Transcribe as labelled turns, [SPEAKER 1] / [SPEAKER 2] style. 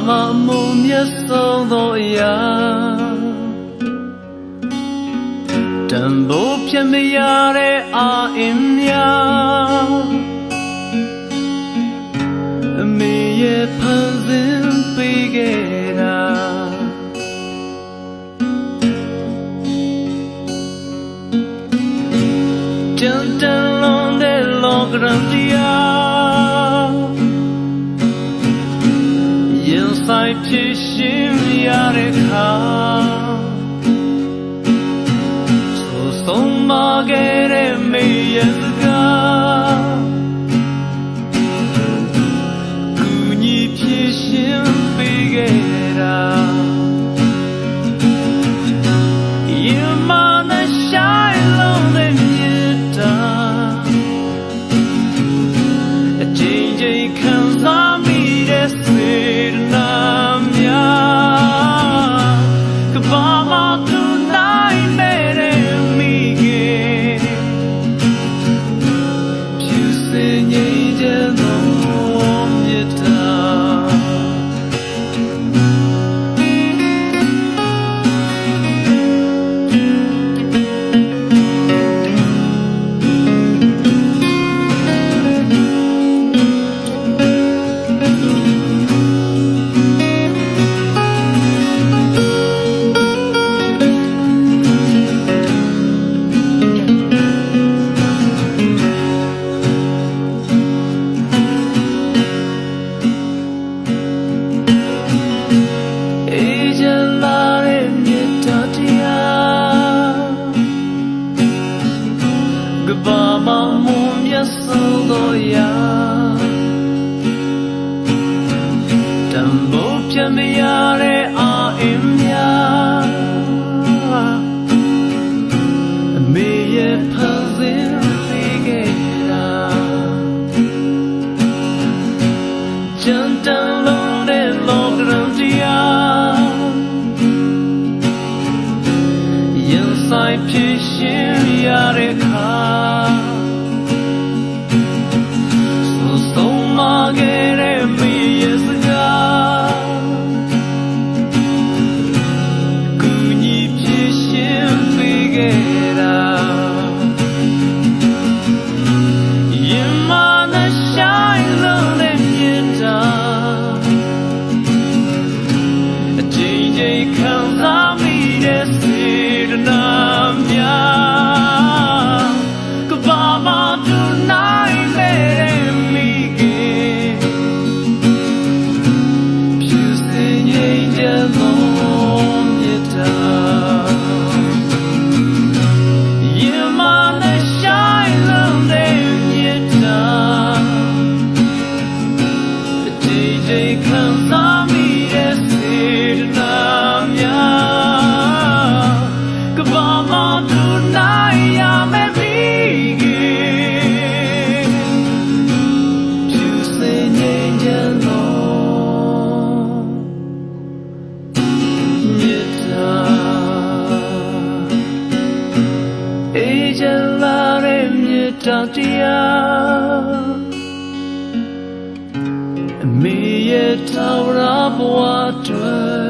[SPEAKER 1] ကဘာမမုံမျက်ဆုံးသောအရာတံပိုးပြမရတဲ့အာအင်းများအမေရဲ့ဖန်ဆင်းပေးခဲ့တာကြံတန်လွန်တဲ့လောကရန်တရား ရင်ဆိုင်ဖြစ်ရှင်ရတဲ့ခါဆိုဆုံးမခဲ့တဲ့မေရ ရာတံမိုးပြမရတဲ့အာအင်းများအမေရဲ့ဖန်ဆင်းပေးခဲ့တာကြံတန်လုံးတဲ့လောကရန်တရားရင်ဆိုင်ဖြစ်ရှင်ရတဲ့ခါ tatia me ye tawra bwa twa